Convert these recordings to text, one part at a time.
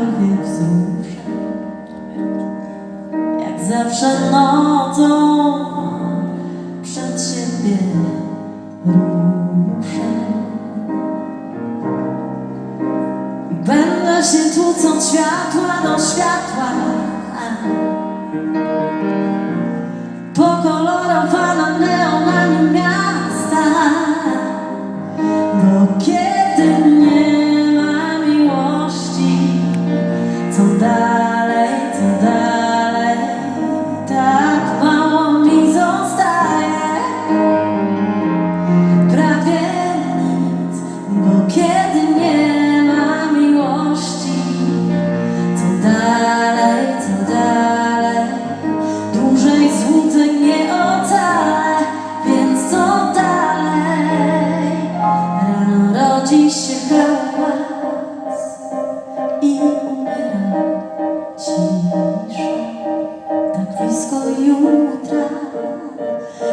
prawie wzdłuż Jak zawsze nocą przed siebie ruszę. Będę się tłucąc światła do światła. blisko jutra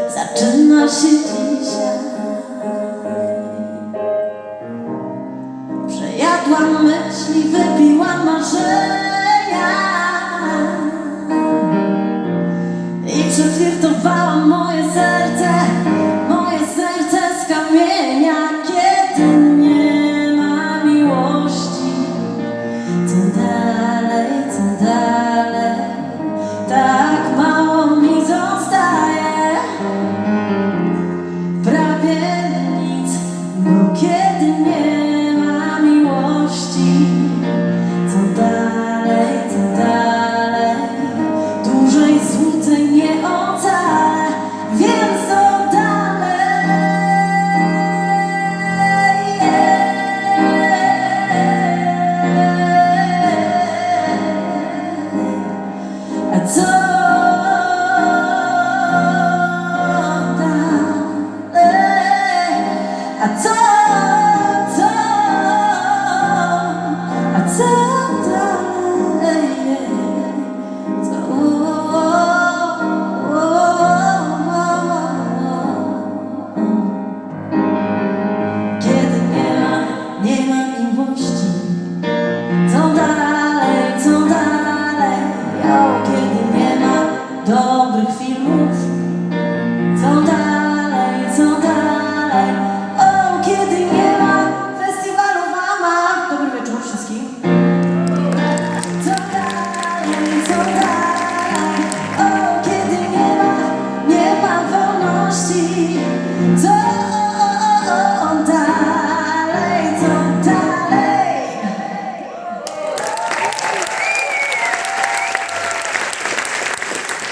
zaczyna się dzisiaj. Przejadłam myśli, wypiłam marzenia i przeflirtowałam